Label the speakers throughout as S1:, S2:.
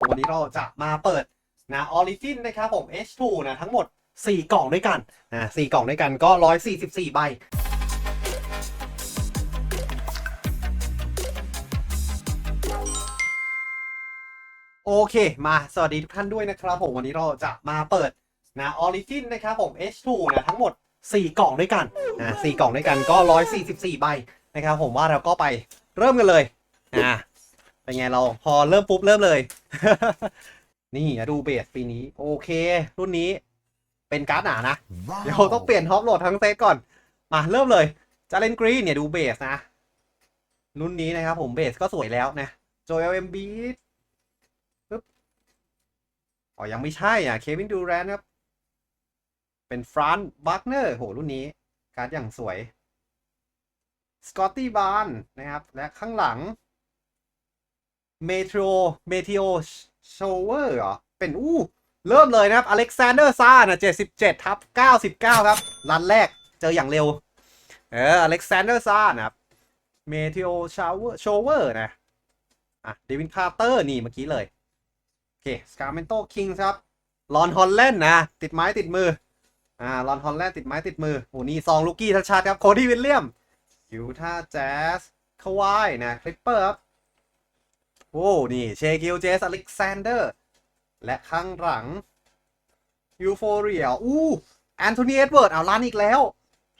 S1: วันนี้เราจะมาเปิดนะออริจินนะครับผม H2 นะทั้งหมด 4 กล่องด้วยกันนะ4กล่องด้วยกันก็ 144 ใบโอเค มาสวัสดีทุกท่านด้วยนะครับผมวันนี้เราจะมาเปิดนะออริจินนะครับผม H2 นะทั้งหมด 4 กล่องด้วยกันนะ4กล่องด้วยกันก็ 144 ใบนะครับผมว่าเราก็ไปเริ่มกันเลยนะเป็นไงเราพอเริ่มปุ๊บเริ่มเลย นี่ดูเบสปีนี้ โอเค รุ่นนี้เป็นการ์ดหนานะ เดี๋ยวต้องเปลี่ยนท็อปโหลดทั้งเซตก่อน มาเริ่มเลยจาเลนกรีนเนี่ยดูเบสนะ รุ่นนี้นะครับผมเบสก็สวยแล้วนะโจเอลเอ็มบีปึ๊บอ๋อยังไม่ใช่อะ เควินดูแรนครับ เป็นฟรานบักเนอร์โหรุ่นนี้ การ์ดอย่างสวยสกอตตี้บานนะครับ และข้างหลัง เมโทรเมทิโอโชเวอร์เหรอ เป็นอู้เริ่มเลยนะครับอเล็กซานเดอร์ซานะ77ทับ99 ครับรันแรกเจออย่างเร็ว เอออเล็กซานเดอร์ซานะครับเมทิโอชาวเวอร์โชเวอร์นะอะเดวินคาร์เตอร์นี่เมื่อกี้เลยโอเคสการ์เมนโตคิงครับลอนฮอลแลนด์นะ ติดไม้ติดมือ อ่าลอนฮอลแลนด์ติดไม้ติดมือโหนี่ซองลูกี้ชัดๆครับโคดี้วิลเลียมยูท่าแจ๊สคาวายนะคลิปเปอร์ครับ อ้ นี่ เชคิวเจสอเล็กซานเดอร์ และข้างหลังยูโฟเรียอู้แอนโทนีเอ็ดเวิร์ดเอาลันอีกแล้ว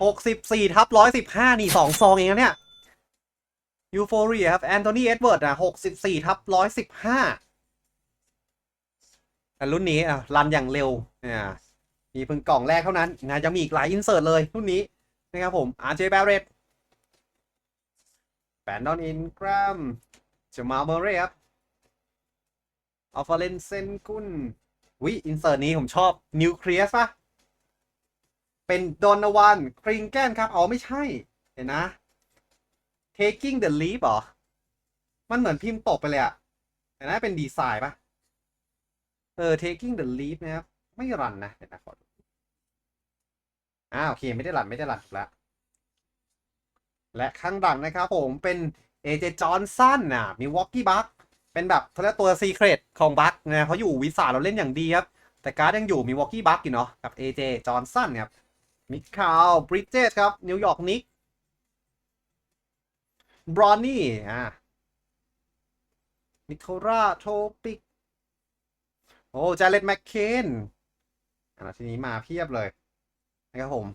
S1: 64ทับ115 นี่ 2 ซองเองนะเนี่ยยูโฟเรียครับแอนโทนีเอ็ดเวิร์ดอะ64ทับ115แต่รุ่นนี้อะรันอย่างเร็วเนี่ยมีเพิ่งกล่องแรกเท่านั้นนะยังมีอีกหลายอินเสิร์ตเลยรุ่นนี้นะครับผมอาร์เจแบร e ตแบนดอนอินกรัม จมาเมเรครับอัลฟาเลนเซนกุนวิอินเสิร์ตนี้ผมชอบนิวเคลียสปะเป็นดอนวันคริงแกนครับ อ๋อ ไม่ใช่ เห็นนะ taking the leap หรอ มันเหมือนพิมพ์ตกไปเลยอะเห็นนะเป็นดีไซน์ปะเออ taking the leap นะครับ ไม่รันนะเดี๋ยวนะขอดูอ่าโอเค ไม่ได้รัน ไม่ได้รันแล้วและข้างหลังนะครับผมเป็น เอเจจอนสันน่ะมีวอกกี้บัคเป็นแบบเขาเรียกตัวซีเครตของบัคนะเขาอยู่วิสาเราเล่นอย่างดีครับ แต่การ์ดยังอยู่มีวอกกี้บัคอยู่เนาะกับ AJ จจอนสันครับมิคาลบริดเจสครับ นิวยอร์กนิกบรอนนี่อ่านิโคราโทปิก โอ้จาเลตแมคเคนอ่าทีนี้มาเพียบเลยนะครับผม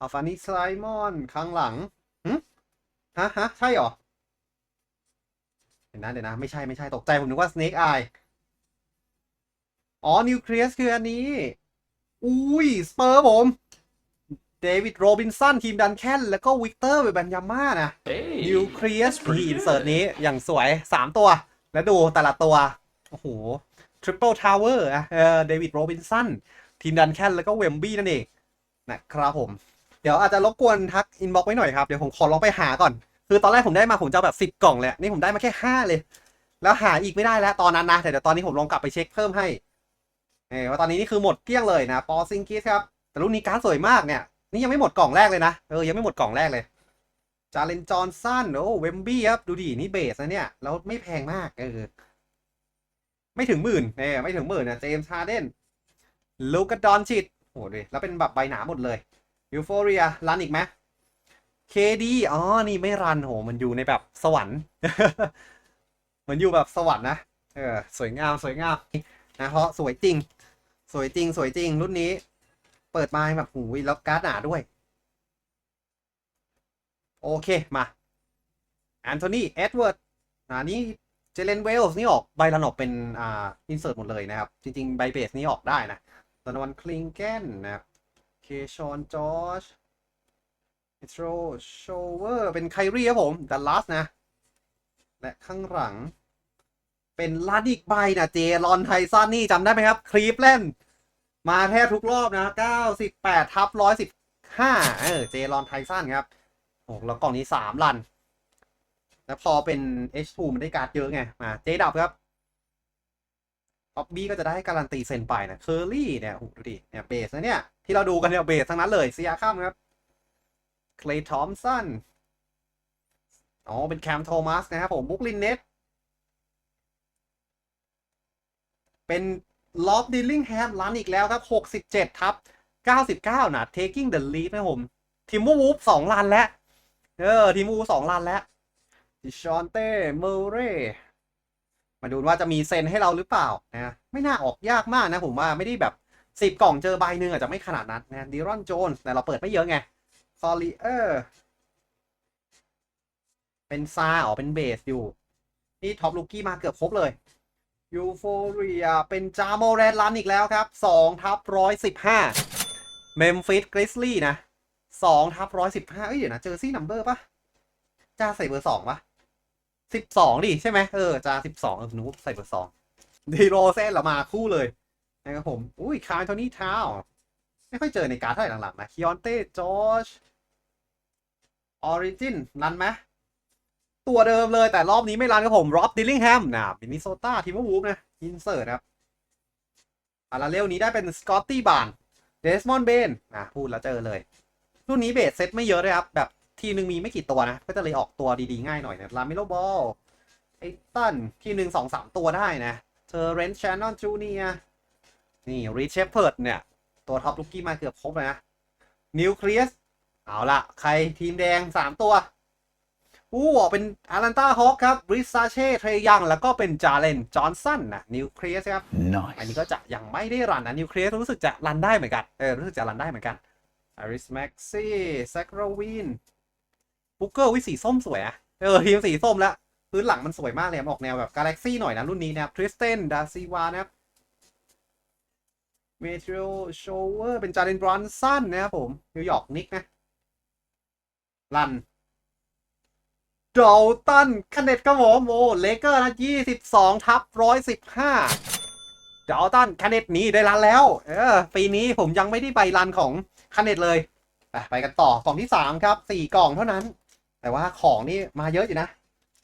S1: อัลฟานิสไลมอนข้างหลังหึฮะฮะ ใช่หรอ เดี๋ยวนะเดี๋ยวนะ ไม่ใช่ไม่ใช่ตกใจผมนึกว่า Snake Eye อ๋อ นิวเคลียสคืออันนี้ อุ้ย สเปอร์ผม เดวิดโรบินสัน ทีมดันแคนแล้วก็วิกเตอร์เบบันยาม่านะ นิวเคลียสที่อินเสิร์ตนี้อย่างสวย 3 ตัว แล้วดูแต่ละตัว โอ้โห ทริปเปิลทาวเวอร์อะเออเดวิดโรบินสัน ทีมดันแคนแล้วก็เวมบี้นั่นเองนะครับผม เดี๋ยวอาจจะรบกวนทักอินบ็อกไว้หน่อยครับ เดี๋ยวผมขอลองไปหาก่อน คือตอนแรกผมได้มาผมจะเอาแบบสิบกล่องเลยนี่ผมได้มาแค่ห้าเลย แล้วหาอีกไม่ได้แล้วตอนนั้นนะแต่เดี๋ยวตอนนี้ผมลองกลับไปเช็คเพิ่มให้เออว่าตอนนี้นี่คือหมดเกลี้ยงเลยนะปอซิงกิสครับแต่รุ่นนี้การ์ดสวยมากเนี่ยนี่ยังไม่หมดกล่องแรกเลยนะเออยังไม่หมดกล่องแรกเลยจาเลนจอนสั้นโอ้เวมบี้ครับดูดินี่เบสนะเนี่ยแล้วไม่แพงมากเออไม่ถึงหมื่นเออไม่ถึงหมื่นนะเจมส์ฮาร์เดนลูกาดอนชิดโอ้ดิแล้วเป็นแบบใบหนาหมดเลยยูโฟเรียรันอีกไหม เคดีอ๋อ นี่ไม่รันโห มันอยู่ในแบบสวรรค์เหมือนอยู่แบบสวรรค์นะ เออ สวยงามสวยงามนะเพราะสวยจริง สวยจริง สวยจริง รุ่นนี้ เปิดมาแบบหูยแล้วการ์ดหนาด้วย โอเคมาแอนโทนีเอ็ดเวิร์ดอันนี้เจเลนเวลส์นี่ออกใบรันออกเป็นอ่าอินเสิร์ตหมดเลยนะครับ จริง ๆ ใบเบสนี้ออกได้นะตอนวันคลิงแกนนะครับเคชอนจอร์จ โทรโชเวอร์เป็นไครีครับผมดัลลัสนะ และข้างหลัง เป็นลาดิกใบนะเจรอนไทซันนี่จำได้ไหมครับ ครีปเล่น มาแทบทุกรอบนะ 98 ทับ 115 เออ เจรอนไทซันครับโอ้แล้วกล่องนี้ 3 ลัน แล้วพอเป็น H2 มันได้การ์ดเยอะไง มาเจดับครับท็อปบี้ก็จะได้การันตีเซ็นไปนะเคอร์รี่เนี่ยโอ้โหดูดิเนี่ยเบสนะเนี่ย ที่เราดูกันเนี่ยเบสทั้งนั้นเลยเซียข้ามครับ เคลย์ทอมสันอ๋อ เป็นแคมโทมัสนะครับผมบุกลินเน็ตเป็นลอบดิลลิงแฮมรันอีกแล้วครับ 67 ทับ 99 นะ taking the lead นะผมทีมวูฟสองลันแล้ว เออ ทีมวูฟสองลันแล้วดิชอนเต้เมเร่มาดูว่าจะมีเซนให้เราหรือเปล่านะไม่น่าออกยากมากนะผมว่าไม่ได้แบบสิบกล่องเจอใบหนึ่งอาจจะไม่ขนาดนั้นนะดิรอนโจนแต่เราเปิดไม่เยอะไง ซอลีเออร์เป็นซาอ๋อเป็นเบสอยู่ นี่ท็อปลูกี้มาเกือบครบเลยยูโฟเรียเป็นจาโมแรดลันอีกแล้วครับ2ทับ115เมมฟิสกริสลี่นะ2ทับ115เอ้ยเดี๋ยวนะเจอซี่นัมเบอร์ปะจ้าใส่เบอร์สองปะ12ดิใช่ไหมเออจ้า12เออหนูใส่เบอร์สองดีโรเซนเรามาคู่เลยนะครับผม อุ้ยคาร์โทนี่ทาว ไม่ค่อยเจอในการ์ดเท่าไหร่หลังๆนะคิออนเต้จอร์จ ออริจินรันไหมตัวเดิมเลยแต่รอบนี้ไม่รันครับผมรอบดิลลิงแฮมนะมินนิโซตาทีมวูฟนะอินเสิร์ตครับอาราเรลนี้ได้เป็นสกอตตี้บานเดสมอนเบนนะพูดแล้วเจอเลย รุ่นนี้เบสเซตไม่เยอะเลยครับ แบบทีหนึ่งมีไม่กี่ตัวนะ ก็จะเลยออกตัวดีๆ ง่ายหน่อยนะลามิโลบอลไอตันทีหนึ่งสองสามตัวได้นะเทอร์เรนชานอนจูเนียนี่รีเชฟเพิร์ดเนี่ย ตัวท็อปลูกกี้มาเกือบครบเลยนะนิวเคลียส เอาละใครทีมแดงสามตัว อู้ออกเป็นอารันตาฮอคครับบริซาเช่เทรยัง แล้วก็เป็นจาเลนจอห์นสันนะนิวเคลียสครับอันนี้ก็จะยังไม่ได้รันนะนิวเคลียสรู้สึกจะรันได้เหมือนกัน เออ รู้สึกจะรันได้เหมือนกันอาริสแม็กซี่แซคโรวินบุกเกอร์วิสีส้มสวยอะเออ ทีมสีส้มแล้วพื้นหลังมันสวยมากเลยมันออกแนวแบบกาแล็กซี่หน่อยนะ รุ่นนี้นะครับทริสเตนดาซิวานะครับเมทริโอโชเวอร์เป็นจาเลนบรอนสันนะครับผมนิวยอร์กนิกนะ รันดอลตันคเนตครับผมโอ้เลเกอร์นะ22ทับ115ดอลตันคเนตนี้ได้รันแล้ว เออปีนี้ผมยังไม่ได้ไปรันของคเนตเลย ไปกันต่อกล่องที่3ครับ4กล่องเท่านั้น แต่ว่าของนี่มาเยอะอยู่นะ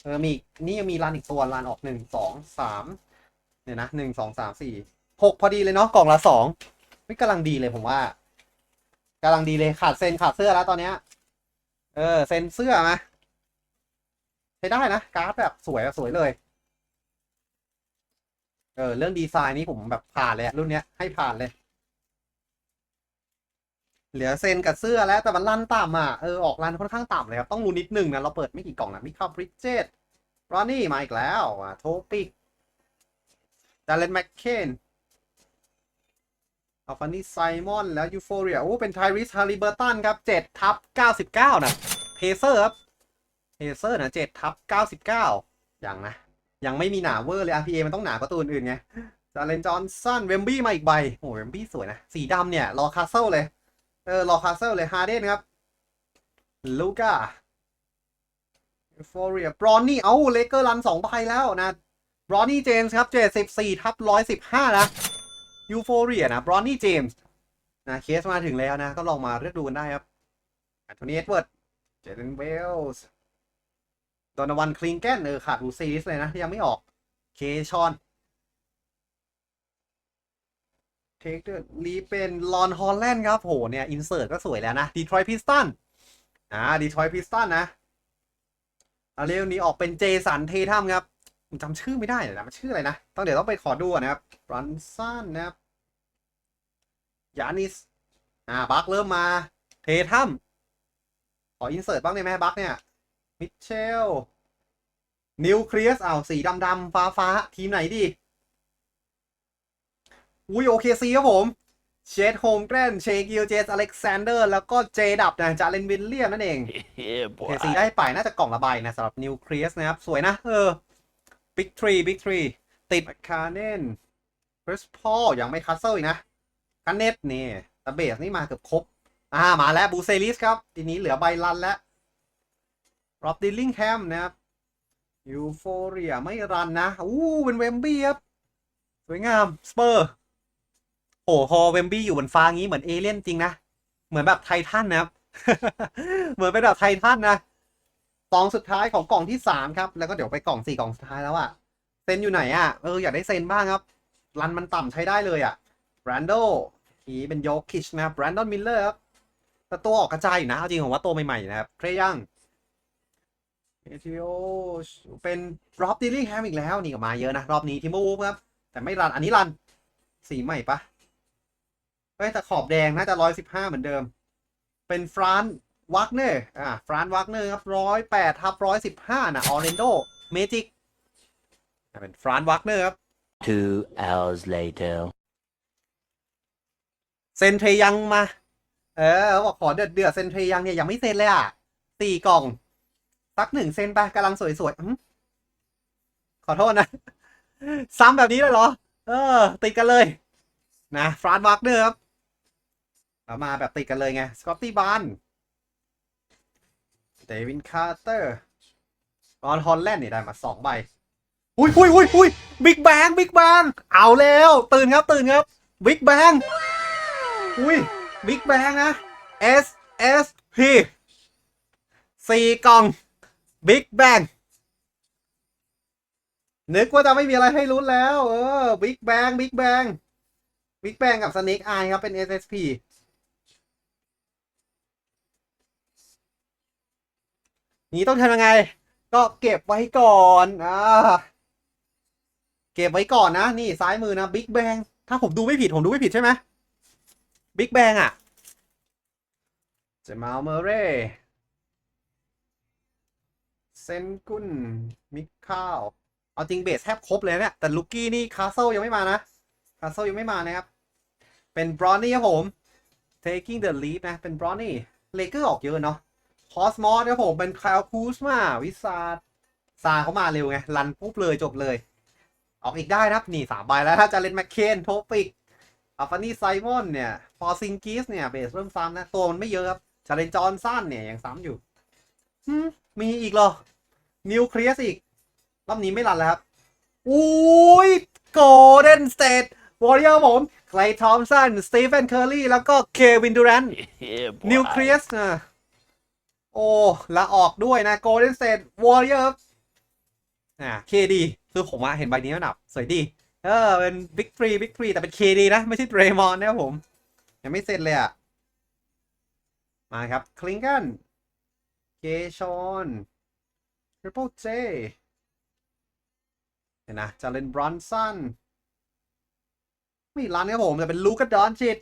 S1: เออมีนี่ยังมีรันอีกตัวรันออก1 2 3เนี่ยนะ1 2 3 4 6พอดีเลยเนาะกล่องละ2ไม่กำลังดีเลยผมว่ากำลังดีเลยขาดเซนขาดเสื้อแล้วตอนเนี้ย เออ เซนเสื้อมาใช้ได้นะการ์ดแบบสวยสวยเลย เออ เรื่องดีไซน์นี้ผมแบบผ่านเลยรุ่นเนี้ยให้ผ่านเลย เหลือเซนกับเสื้อแล้วแต่มันลั่นต่ำอะ เออ ออกรันค่อนข้างต่ำเลยครับ ต้องรู้นิดนึงนะ เราเปิดไม่กี่กล่องนะมิคาบริดเจตรอนนี่มาอีกแล้วอะโทปิกดาเลนแมคเคน อัลฟานี่ไซมอนแล้วยูโฟเรียโอ้เป็นไทริสฮาริเบอร์ตันครับ7ทับ99 นะเพเซอร์ครับเฮเซอร์นะเจ็ดทับเก้าสิบเก้าอย่างนะ ยังไม่มีหนาเวอร์เลย RPA มันต้องหนากว่าตัวอื่นไงจาเลนจอนสันเวมบี้มาอีกใบโอ้เวมบี้สวยนะ สีดำเนี่ยรอคาสเซิลเลย เออรอคาสเซิลเลยฮาร์เดนครับลูก้าฟอเรียบรอนนี่ เอาเลเกอร์รันสองใบแล้วนะบรอนนี่เจมส์ครับเจ็ดสิบสี่ทับร้อยสิบห้านะ ยูโฟเรียนะบรอนนี่เจมส์นะเคสมาถึงแล้วนะ ก็ลองมาเลือกดูกันได้ครับแอนโทนีเอ็ดเวิร์ดเจเดนเวลส์ดอนวันคลิงแกนเออขาดอูซีริสเลยนะ ยังไม่ออก เคชอนเทคเดอร์ลีเป็นลอนฮอลแลนด์ครับโหเนี่ยอินเสิร์ตก็สวยแล้วนะดีทรอยพิสตันอ่าดีทรอยพิสตันนะอาเรื่องนี้ออกเป็นเจสันเททัมครับ ผมจำชื่อไม่ได้เลยนะมันชื่ออะไรนะ ต้องเดี๋ยวต้องไปขอดูก่อนนะครับบรันสันนะครับยานิส อ่า บัคเริ่มมา เททัมขออินเสิร์ตบ้างได้ไหมบัคเนี่ย มิเชล นิวเคลียสอ้าวสีดำดำฟ้าฟ้าทีมไหนดี อุ้ยโอเคซีครับผม เชดโฮมแกรนเชกิลเจสอเล็กซานเดอร์ แล้วก็เจดับนะจาเลนวิลเลียมนั่นเอง
S2: yeah,
S1: โอเค
S2: boy.
S1: ซีได้ไปน่าจะกล่องละใบนะสำหรับนิวเคลียสนะครับ สวยนะ เออ บิ๊กทรีบิ๊กทรีติดคาเนนคริสพอลยังไม่คัสเซิลอีกนะคานเนตนี่ต่เบสนี่มาเกือบครบ อ่า มาแล้วบูเซลิสครับ ทีนี้เหลือใบลันแล้วรอบดิลลิงแฮมนะครับยูโฟเรียไม่รันนะอู้เป็นเวมบี้ครับ สวยงาม สเปอร์ โอ้พอเวมบี้อยู่บนฟ้างี้เหมือนเอเลี่ยนจริงนะ เหมือนแบบไททันนะครับ เหมือนเป็นแบบไททันนะ สองสุดท้ายของกล่องที่สามครับ แล้วก็เดี๋ยวไปกล่องสี่กล่องสุดท้ายแล้วอะเซนอยู่ไหนอะเอออยากได้เซนบ้างครับ รันมันต่ำใช้ได้เลยอะแบรนโดทีเป็นโยคิชนะแบรนดอนมิลเลอร์ครับแต่ตัวออกกระจายอยู่นะ เอาจริงผมว่าตัวใหม่ๆนะครับเทรยังเอทิโอเป็นรอบดิลลิงแฮมอีกแล้วนี่ก็มาเยอะนะ รอบนี้ทิมเบอร์วูฟครับ แต่ไม่รันอันนี้รันสีใหม่ปะเฮ้ยแต่ขอบแดงน่าจะร้อยสิบห้าเหมือนเดิม เป็นฟราน วักเนอร์อ่าฟรานวักเนอร์ครับร้อยแปดทับร้อยสิบห้านะออเรนโดเมจิกเป็นฟรานวักเนอร์ครับ
S2: Two hours later.
S1: เซนเทยังมา เออเขาบอกขอเดือดเดือดเซนเทยังเนี่ยยังไม่เซ็นเลยอะสี่กล่อง สักหนึ่งเซนไปกำลังสวยๆอื้อขอโทษนะ ซ้ำแบบนี้เลยเหรอ เออ ติดกันเลย นะฟรานวักเนอร์ครับเอามาแบบติดกันเลยไง สกอตตี้บาน เดวินคาร์เตอร์รอนฮอลแลนด์นี่ได้มาสองใบอุ้ยอุ้ยอุ้ยอุ้ยบิ๊กแบงบิ๊กแบงเอาแล้ว ตื่นครับตื่นครับบิ๊กแบงอุ้ยบิ๊กแบงนะ S S P สี่กล่องบิ๊กแบงนึกว่าจะไม่มีอะไรให้ลุ้นแล้ว เออบิ๊กแบงบิ๊กแบงบิ๊กแบงกับสเน็กไอครับเป็น S S P นี้ต้องทำยังไง ก็เก็บไว้ก่อนอ่าเก็บไว้ก่อนนะ นี่ซ้ายมือนะบิ๊กแบงถ้าผมดูไม่ผิดผมดูไม่ผิดใช่ไหมบิ๊กแบงอะเจมาลเมเร่เซนกุนมิค้าวเอาจริงเบสแทบครบเลยเนี่ยแต่ลูกี้นี่คาสเซิลยังไม่มานะคาสเซิลยังไม่มานะครับ เป็นบรอนนี่ครับผม taking the lead นะ เป็นบรอนนี่เลเกอร์ออกเยอะเนาะ คอสมอสครับผมเป็นคาคูสมาวิซาร์ซาเขามาเร็วไง รันปุ๊บเลยจบเลย ออกอีกได้นะครับ นี่สามใบแล้วถ้าจะเล่นแมคเคนโทปิกอัฟฟานี่ไซมอนเนี่ยฟอร์ซิงกิสเนี่ย เบสเริ่มซ้ำนะ ตัวมันไม่เยอะครับชาเลนจอห์นสันเนี่ย ยังซ้ำอยู่หืมมีอีกเหรอ นิวเคลียสอีก รอบนี้ไม่รันแล้วครับ อุ้ยโกลเด้นสเตทวอริเออร์ผมไคลทอมสัน สตีเฟนเคอร์รี่ แล้วก็เควินดูแรน
S2: Yeah,
S1: นิวเคลียสนะ โอ้ละออกด้วยนะโกลเด้นสเตทวอริเออร์อ่าเคดีคือผมว่าเห็นใบนี้แล้วหนับสวยดี เออ เป็นบิ๊กทรีบิ๊กทรีแต่เป็นเคดีนะ ไม่ใช่เดรมอนนะครับผม ยังไม่เสร็จเลยอะ มาครับ คลิงกันเกชอนทริปเปิลเจเห็นนะจาเล่นบรอนสันไม่รันครับผม แต่เป็นลูกกระดอนจิต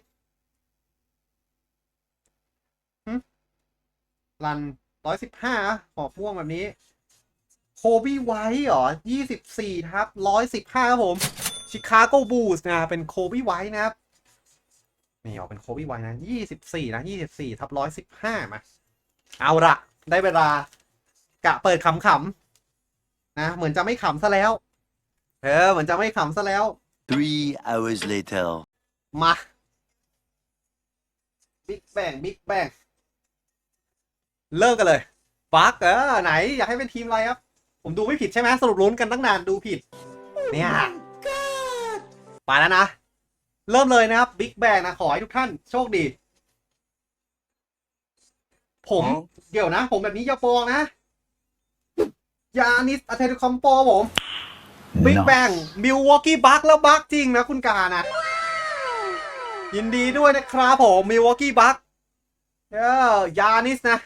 S1: รันร้อยสิบห้าหอบม่วงแบบนี้โคบี้ไว้เหรอยี่สิบสี่ครับร้อยสิบห้าครับผมชิคาโกบูสนะเป็นโคบี้ไว้นะครับนี่ออกเป็นโคบี้ไว้นะยี่สิบสี่นะยี่สิบสี่ทับร้อยสิบห้ามา เอาละได้เวลากะเปิดขำๆนะ เหมือนจะไม่ขำซะแล้วเออเหมือนจะไม่ขำซะแล้ว
S2: Three hours later.
S1: มาบิ๊กแบงบิ๊กแบง เริ่มกันเลยบักเออไหนอยากให้เป็นทีมอะไรครับ ผมดูไม่ผิดใช่ไหมสรุปลุ้นกันตั้งนานดูผิด เนี่ยไปแล้วนะ เริ่มเลยนะครับบิ๊กแบงนะ ขอให้ทุกท่านโชคดี ผมเดี๋ยวนะ ผมแบบนี้อย่าปองนะ ยานิสอัเทติคอมโปผมบิ๊กแบงมิลวอกกี้บักแล้วบักจริงนะคุณกานะยินดีด้วยนะครับผมมิลวอกกี้บักเออยานิสนะ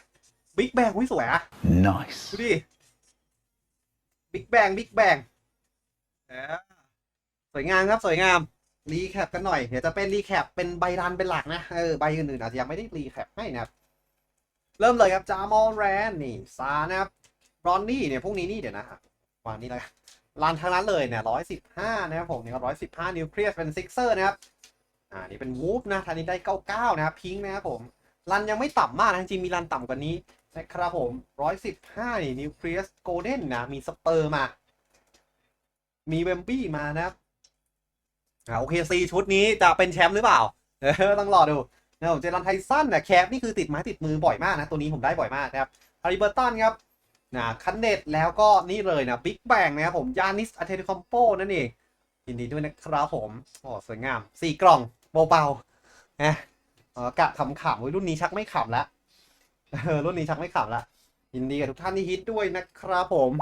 S1: บิ๊กแบงอุ้ยสวยอะ
S2: Nice.
S1: ดูดิบิ๊กแบงบิ๊กแบงสวยงามครับสวยงามรีแคปกันหน่อย เดี๋ยวจะเป็นรีแคปเป็นใบรันเป็นหลักนะ เออใบอื่นๆอาจจะยังไม่ได้รีแคปให้นะครับ เริ่มเลยครับจามอลแรนนี่ซานะครับรอนนี่เนี่ยพวกนี้นี่เดี๋ยวนะวางนี่แล้วกันรันทั้งนั้นเลยเนี่ยร้อยสิบห้านะครับผมเนี่ยร้อยสิบห้านิวเคลียสเป็นซิกเซอร์นะครับ อ่านี่เป็นวูฟนะทันนี้ได้เก้าเก้านะครับพิงค์นะครับผมรันยังไม่ต่ำมากนะจริงๆมีรันต่ำกว่านี้ นะครับผมร้อยสิบห้านี่นิวเคลียสโกลเด้นนะ มีสเปอร์มา มีเวมบี้มานะครับอ่าโอเคซีชุดนี้จะเป็นแชมป์หรือเปล่า เออต้องรอดูนะผมเจรันไทสันนะแคปนี่คือติดไม้ติดมือบ่อยมากนะ ตัวนี้ผมได้บ่อยมากนะครับฮาริเบอร์ตันครับนะคันเน็ตแล้วก็นี่เลยนะบิ๊กแบงนะครับผมยานิสอะเทติคอมโปนั่นเองยินดีด้วยนะครับผมโอ้สวยงามสี่กล่องเบาๆนะเออกะขำๆอุ๊ยรุ่นนี้ชักไม่ขำละเออ รุ่นนี้ชักไม่ขำละยินดีกับทุกท่านที่ฮิตด้วยนะครับผม